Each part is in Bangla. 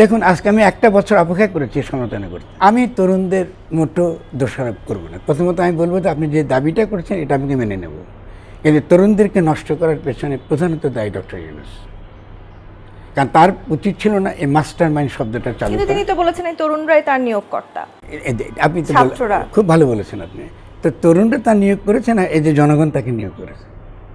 দেখুন আজকে আমি একটা বছর অপেক্ষা করেছি এই করতে। আমি তরুণদের মোটো দোষারোপ করব না। প্রথমত আমি বলব যে আপনি যে দাবিটা করেছেন এটা আমি মেনে নেব। কিন্তু তরুণদেরকে নষ্ট করার পেছনে প্রধানত দায়ী ডক্টর ইউনুস। কারণ তার উচিত ছিল না এই মাস্টার মাইন্ড শব্দটা চালু কিন্তু তিনি তো বলেছেন এই তরুণরাই তার নিয়োগকর্তা। আপনি তো খুব ভালো বলেছেন আপনি। তো তরুণরা তার নিয়োগ করেছে না এই যে জনগণ তাকে নিয়োগ করেছে।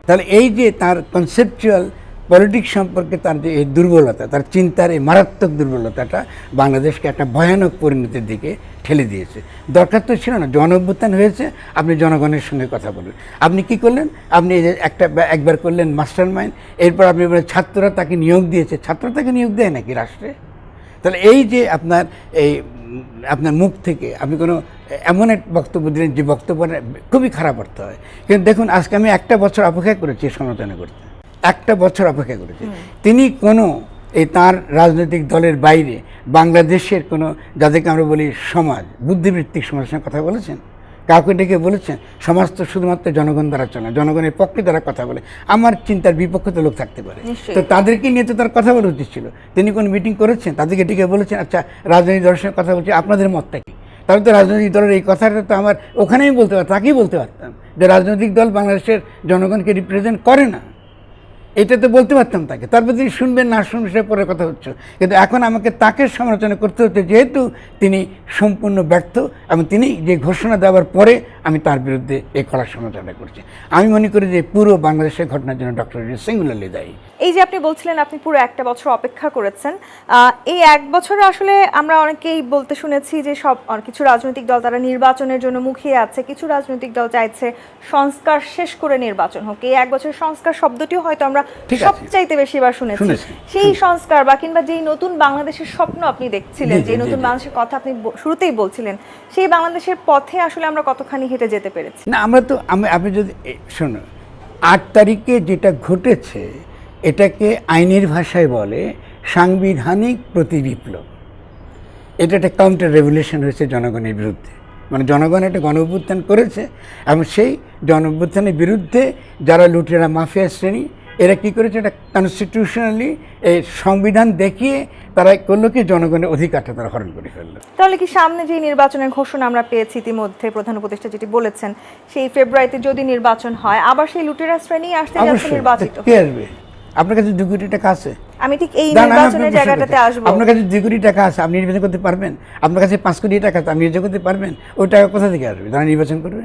তাহলে এই যে তার কনসেপচুয়াল পলিটিক্স সম্পর্কে তার যে এই দুর্বলতা, তার চিন্তার এই মারাত্মক দুর্বলতাটা বাংলাদেশকে একটা ভয়ানক পরিণতির দিকে ঠেলে দিয়েছে। দরকার তো ছিল না, জন অভ্যুত্থান হয়েছে, আপনি জনগণের সঙ্গে কথা বলুন। আপনি কি করলেন? আপনি একটা একবার করলেন মাস্টার মাইন্ড এরপর আপনি ছাত্ররা তাকে নিয়োগ দিয়েছে। ছাত্র তাকে নিয়োগ দেয় নাকি রাষ্ট্রে? তাহলে এই যে আপনার এই আপনার মুখ থেকে আপনি কোনো এমন এক বক্তব্য দিলেন যে বক্তব্যটা খুবই খারাপ অর্থ হয়। কিন্তু দেখুন, আজকে আমি একটা বছর অপেক্ষা করেছি সমালোচনা করতে। একটা বছর অপেক্ষা করেছে। তিনি কোনো এই তার রাজনৈতিক দলের বাইরে বাংলাদেশের কোনো যাদেরকে আমরা বলি সমাজ বুদ্ধিবৃত্তিক সমাজের সঙ্গে কথা বলেছেন? কাউকে ডেকে বলেছেন? সমাজ তো শুধুমাত্র জনগণ দ্বারা চলে জনগণের পক্ষে দ্বারা কথা বলে। আমার চিন্তার বিপক্ষে তো লোক থাকতে পারে। তো তাদেরকে নিয়ে তো তার কথা বলা উচিত ছিল। তিনি কোন মিটিং করেছেন? তাদেরকে ডেকে বলেছেন আচ্ছা রাজনৈতিক দলের সঙ্গে কথা বলছি আপনাদের মতটা কি? তাহলে তো রাজনৈতিক দলের এই কথাটা তো আমার ওখানেই বলতে পারতাম তাকেই বলতে পারতাম যে রাজনৈতিক দল বাংলাদেশের জনগণকে রিপ্রেজেন্ট করে না। এটা তো বলতে পারতাম তাকে। তারপর তিনি শুনবেন, না শুনবেন সে পরে কথা হচ্ছে। কিন্তু এখন আমাকে তাকে সমালোচনা করতে হচ্ছে, যেহেতু তিনি সম্পূর্ণ ব্যর্থ এবং তিনি যে ঘোষণা দেওয়ার পরে আমি তার বিরুদ্ধে এই কড়া সমালোচনা করছি। আমি মনে করি যে পুরো বাংলাদেশের ঘটনার জন্য ডক্টর সিঙ্গুলারলি দায়ী। এই যে আপনি বলছিলেন, আপনি পুরো একটা বছর অপেক্ষা করেছেন এই এক বছরে আসলে আমরা অনেকেই বলতে শুনেছি যে সব কিছু রাজনৈতিক দল তারা নির্বাচনের জন্য মুখিয়ে আছে, কিছু রাজনৈতিক দল চাইছে সংস্কার শেষ করে নির্বাচন হোক। এই এক বছর সংস্কার শব্দটিও হয়তো আমরা। সবচাইতে বেশি বার শুনেছি। সেই সংস্কার বা কিংবা যেই নতুন বাংলাদেশের স্বপ্ন আপনি দেখছিলেন যে নতুন বাংলাদেশের কথা আপনি শুরুতেই বলছিলেন সেই বাংলাদেশের পথে আসলে আমরা কতখানি হেঁটে যেতে পেরেছি? না আমরা তো আমি আপনি যদি এ- শোনো আট তারিখে যেটা ঘটেছে এটাকে আইনের ভাষায় বলে সাংবিধানিক প্রতিবিপ্লব। এটা একটা কাউন্টার রেভলিউশন হয়েছে জনগণের বিরুদ্ধে। মানে জনগণ একটা গণ করেছে এবং সেই অভ্যুত্থানের বিরুদ্ধে যারা লুটেরা মাফিয়া শ্রেণি এরা কি করেছে? এটা কনস্টিটিউশনালি এই সংবিধান দেখিয়ে তারা করল কি? জনগণের অধিকারটা তারা হরণ করে ফেলল। তাহলে কি সামনে যে নির্বাচনের ঘোষণা আমরা পেয়েছি ইতিমধ্যে প্রধান উপদেষ্টা যেটি বলেছেন সেই ফেব্রুয়ারিতে যদি নির্বাচন হয় আবার সেই লুটেরা শ্রেণি আসতে যাচ্ছে নির্বাচিত। কে আসবে? আপনার কাছে কোটি টাকা আছে? আমি ঠিক এই নির্বাচনের জায়গাটাতে। আসব। আপনার কাছে কোটি টাকা আছে আপনি নির্বাচন করতে পারবেন? আপনার কাছে পাঁচ কোটি টাকা আছে আপনি নির্বাচন করতে পারবেন? ওই টাকা কোথা থেকে আসবে? তারা নির্বাচন করবে।